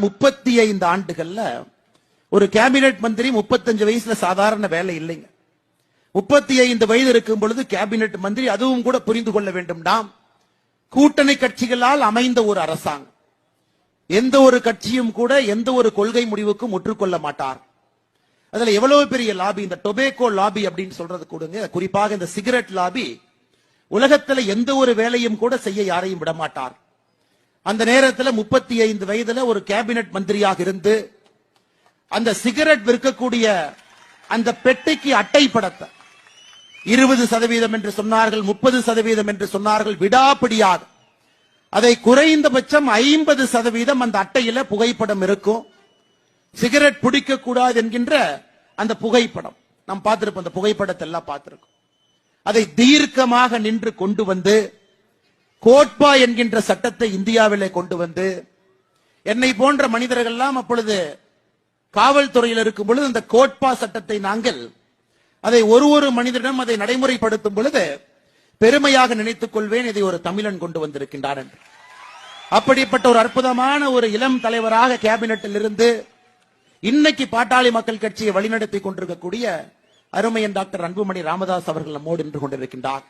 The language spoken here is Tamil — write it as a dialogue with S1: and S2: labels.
S1: முப்பத்தி ஐந்து ஆண்டுகள்ல ஒரு கேபினெட் மந்திரி முப்பத்தஞ்சு வயசுல சாதாரண வேலை இல்லைங்க. முப்பத்தி ஐந்து வயது இருக்கும் பொழுது கேபினெட் மந்திரி அதுவும் கூட புரிந்து கொள்ள வேண்டும். நாம் கூட்டணி கட்சிகளால் அமைந்த ஒரு அரசாங்கம். எந்த ஒரு கட்சியும் கூட எந்த ஒரு கொள்கை முடிவுக்கும் ஒற்றுக்கொள்ள மாட்டார். அதுல எவ்வளவு பெரிய லாபி இந்த டொபேக்கோ லாபி அப்படின்னு சொல்றது கொடுங்க. குறிப்பாக இந்த சிகரெட் லாபி உலகத்துல எந்த ஒரு வேலையும் கூட செய்ய யாரையும் விட மாட்டார் அந்த நேரத்தில் முப்பத்தி ஐந்து வயதுல ஒரு கேபினெட் மந்திரியாக இருந்து அந்த சிகரெட் விற்கக்கூடிய அந்த பெட்டிக்கு அட்டை படத்தை. இருபது சதவீதம் என்று சொன்னார்கள் முப்பது சதவீதம் என்று சொன்னார்கள் விடாப்பிடியாக. அதை குறைந்தபட்சம் ஐம்பது சதவீதம் அந்த அட்டையில புகைப்படம் இருக்கும். சிகரெட் பிடிக்க கூடாது என்கின்ற அந்த புகைப்படம். நாம் பார்த்திருப்போம் அந்த புகைப்படத்தை எல்லாம் பார்த்திருக்கோம். அதை தீர்க்கமாக நின்று கொண்டு வந்து கோட்பா என்கின்ற சட்டத்தை இந்தியாவிலே கொண்டு வந்து என்னை போன்ற மனிதர்கள் எல்லாம் அப்பொழுது காவல்துறையில் இருக்கும் பொழுது அந்த கோட்பா சட்டத்தை நாங்கள் அதை ஒரு ஒரு மனிதனிடம் அதை நடைமுறைப்படுத்தும் பொழுது பெருமையாக நினைத்துக் கொள்வேன். இதை ஒரு தமிழன் கொண்டு வந்திருக்கின்றான் என்று. அப்படிப்பட்ட ஒரு அற்புதமான ஒரு இளம் தலைவராக கேபினட்டில் இருந்து இன்னைக்கு பாட்டாளி மக்கள் கட்சியை வழிநடத்தி கொண்டிருக்கக்கூடிய அருமையன் டாக்டர் அன்புமணி ராமதாஸ் அவர்கள் நம்மோடு நின்று கொண்டிருக்கின்றார்.